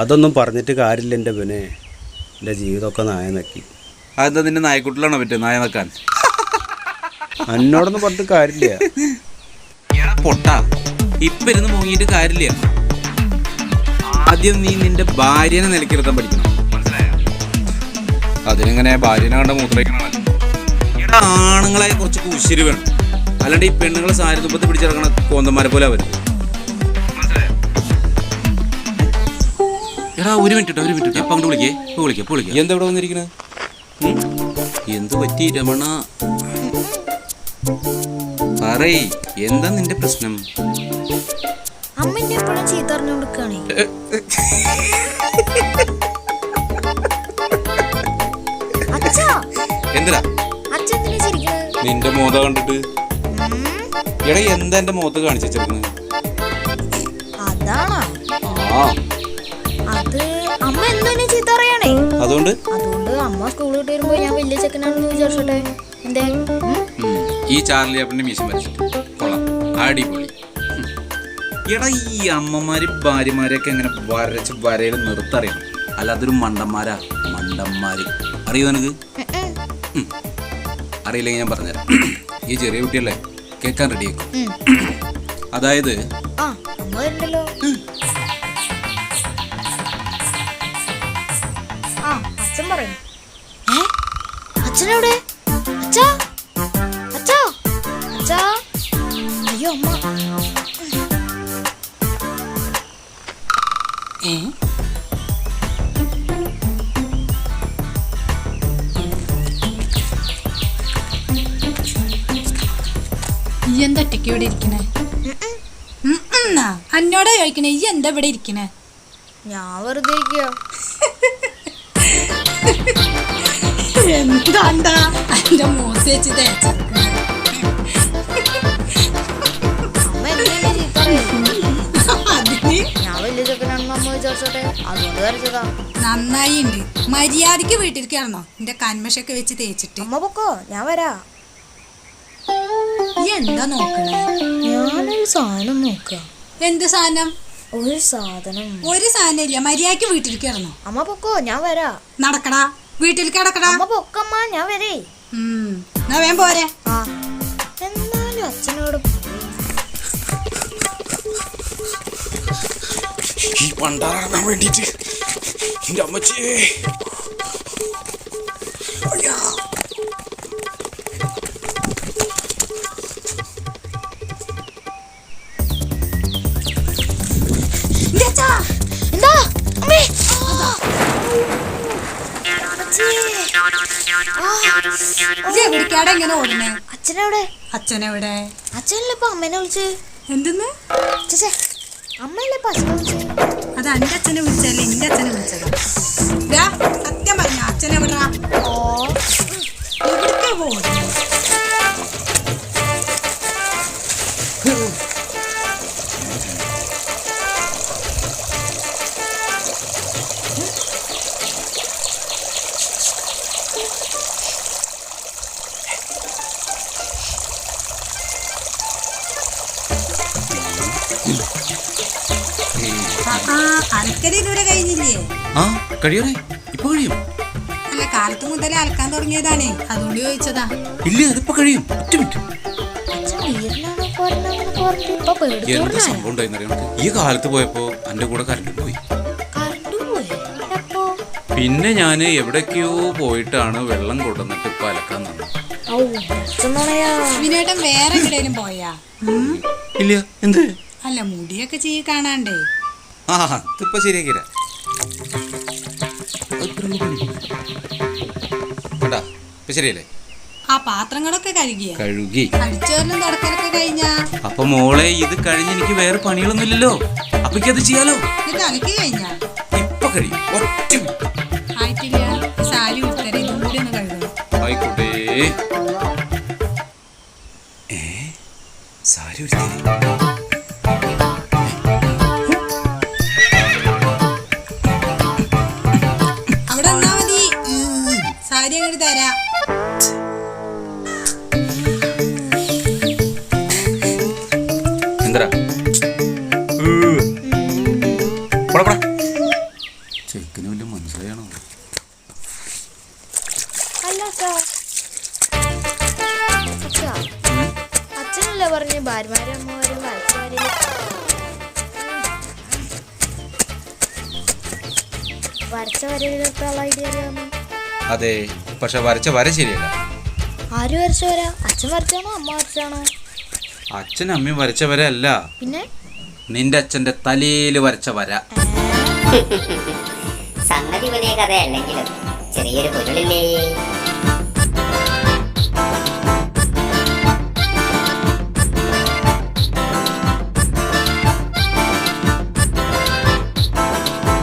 അതൊന്നും പറഞ്ഞിട്ട് കാര്യമില്ല എന്റെ പിന്നെ. എന്റെ ജീവിതമൊക്കെ നായ നക്കി. അതെന്താ നിന്റെ നായക്കുട്ടിലാണോ പറ്റും നായ നക്കാൻ. എന്നോടൊന്നും പറഞ്ഞിട്ട് കാര്യമില്ല. പൊട്ട ഇപ്പൊ ഇരുന്ന് മുങ്ങിയിട്ട് കാര്യമില്ല. ആദ്യം നീ നിന്റെ ഭാര്യനെ നിലക്കിരുത്താൻ പഠിക്കണം. അതിനെങ്ങനെ ഭാര്യനെ കണ്ട മൂത്രയ്ക്കണം ആണുങ്ങളെ ആണുങ്ങളായ കുറച്ച് കുശിരി വേണം. അല്ലാണ്ട് ഈ പെണ്ണുങ്ങളെ സാരി തുപ്പത്ത് പിടിച്ചിറങ്ങണ കോന്തന്മാരെ പോലെ അവർ എടാ ഒരു മിനിറ്റ് ഒരു മിനിറ്റ് ഇപ്പൊ അങ്ങോട്ട് വിളിക്കേ. ഇപ്പൊ വിളിക്കാം വിളിക്കാം. എന്താ ഇവിടെ വന്നിരിക്കണേ? എന്ത് പറ്റി രമണ? പറയ് എന്താ നിന്റെ പ്രശ്നം? അമ്മ എന്നെ എപ്പോഴും ചീത്ത അറിഞ്ഞു കൊടുക്കുകയാണേ. അച്ഛാ. എന്തിനാ? അച്ഛൻ എന്തിനാ ചിരിക്കുന്നത് നിന്റെ മോത കണ്ടിട്ട്. എടാ എന്താ എന്റെ മോത്ത് കാണിച്ചു വെച്ചിരിക്കുന്നത് അതാണോ? ആ. അത് അമ്മ എന്തോ എന്നെ ചീത്ത പറയണേ? അതുകൊണ്ട്? അതുകൊണ്ട് അമ്മ സ്കൂളിൽ വിട്ട് വരുമ്പോ ഞാൻ വലിയ ചെക്കനാണെന്ന് വിചാരിച്ചോട്ടെ. എന്തേ? ഈ ചാർലി അപ്പന്റെ മീശം വരച്ചിട്ട് കൊള്ളാം. അടിപൊളി. എടാ ഈ അമ്മമാര് ഭാര്യമാരെയൊക്കെ എങ്ങനെ വരച്ച് വരയിൽ നിർത്തറിയണം അല്ല അതൊരു മണ്ടന്മാരാ. മണ്ടന്മാര്. അറിയോ നിനക്ക്. അറിയില്ലെങ്കിൽ ഞാൻ പറഞ്ഞുതരാം. ഈ ചെറിയ കുട്ടിയല്ലേ? കേൾക്കാൻ റെഡിയാക്കും അതായത് ആ അമ്മ അച്ഛൻ പറയും അച്ഛനോട് അച്ഛനെവിടെ അച്ഛാ അച്ഛാ അച്ഛാ അയ്യോ അമ്മ എന്താ ഒറ്റയ്ക്ക് ഇവിടെ ഇരിക്കണേ. അന്നോടാ ചോദിക്കണേ ഈ എന്താ ഇവിടെ ഇരിക്കണേ ഞാൻ വെറുതെ ഇരിക്കുക അമ്മ അതിന്റെ അതുകൊണ്ട് വരച്ചതാ നന്നായി ഉണ്ട് മര്യാദയ്ക്ക് വീട്ടിൽ കയറണോ എന്റെ കന്മഷൊക്കെ വെച്ച് തേച്ചിട്ട്. അമ്മ പൊക്കോ? ഞാൻ വരാ. എന്താ നോക്കണേ? ഞാനൊരു സാധനം നോക്കുക എന്ത് സാധനം? ഒരു സാധനം. ഒരു സാധനം ഇല്ല മര്യാദയ്ക്ക് വീട്ടിൽ കയറണോ അമ്മ പൊക്കോ ഞാൻ വരാ. നടക്കടാ. വീട്ടിൽ കിടക്കടാ അമ്മ പൊക്കമ്മ ഞാൻ വരേ. ഞാൻ എന്നാ വേം പോരെ. ആ. എന്നാലും അച്ഛനോട് ഈ പണ്ടാറാകാൻ വേണ്ടിട്ട് എന്റെ അമ്മച്ചേ. ഇന്റെ എവിടേക്കാടാ ഇങ്ങനെ ഓടണേ അച്ഛനെവിടെ? അച്ഛനെവിടെ? അച്ഛനല്ലേ ഇപ്പൊ അമ്മേനെ വിളിച്ച്? എന്തെന്ന്? അമ്മയല്ലേ ഇപ്പൊ അച്ഛനെ വിളിച്ച്? അത് എന്റെ അച്ഛനെ വിളിച്ചല്ലേ എന്റെ അച്ഛനെ വിളിച്ചതാ. സത്യം പറഞ്ഞ അച്ഛനെ ആ കഴിഞ്ഞില്ലേ? ആ കഴിയണേ. ഇപ്പൊ കഴിയും. അല്ല കാലത്ത് മുതലേ അലക്കാൻ തുടങ്ങിയതാണേ. അതുകൊണ്ട് ചോദിച്ചതാ. ഇല്ല അതിപ്പോ കഴിയും. ഒറ്റ മിനിറ്റ്. എന്താ സംഭവം ഉണ്ടായിന്നറിയാം ഈ കാലത്ത് പോയപ്പോ എന്റെ കൂടെ കറണ്ട് പോയി. കറണ്ട് പോയി? അപ്പോ പിന്നെ ഞാൻ എവിടേക്കോ പോയിട്ടാണ് വെള്ളം കൊണ്ടുവന്നിട്ട് ഇപ്പൊ അലക്കാൻ തന്നെ വേറെ എവിടെയും പോയാ? ഇല്ല എന്ത്? അല്ല മുടിയൊക്കെ ചെയ്ത് കാണാണ്ടേ. ആ ഇതിപ്പോ ശരിയാക്കിരാ കേട്ടാ ഇപ്പൊ ശരിയല്ലേ? ആ പാത്രങ്ങളൊക്കെ കഴുകിയ. കഴുകി. തുടക്കലൊക്കെ കഴിഞ്ഞാ. അപ്പൊ മോളെ ഇത് കഴിഞ്ഞ് എനിക്ക് വേറെ പണികളൊന്നും ഇല്ലല്ലോ അപ്പൊ അത് ചെയ്യാലോ? എന്നിട്ട് അലക്കി കഴിഞ്ഞാ. ഇപ്പൊ കഴിയും. ഒറ്റ. ആയിട്ടില്ല. സാരി ഉടുത്തര ഇതും കൂടി ഒന്ന് കഴുകണം. ആയിക്കോട്ടെ. ഏ? സാരി കാര്യം കൂടി തരാം. എന്തരാ? ചെക്കിന് വലിയ ഐഡിയ അറിയാമോ അതെ പക്ഷെ വരച്ച വര ശരിയല്ല. ആര് വരച്ച വര? അച്ഛൻ വരച്ചാണോ അമ്മ വരച്ചാണോ അച്ഛൻ അമ്മയും വരച്ച വര അല്ല. പിന്നെ? നിന്റെ അച്ഛന്റെ തലയിൽ വരച്ച വര. സംഗതി വലിയ കഥയല്ലെങ്കിലും ചെറിയൊരു പൊരുളില്ലേ?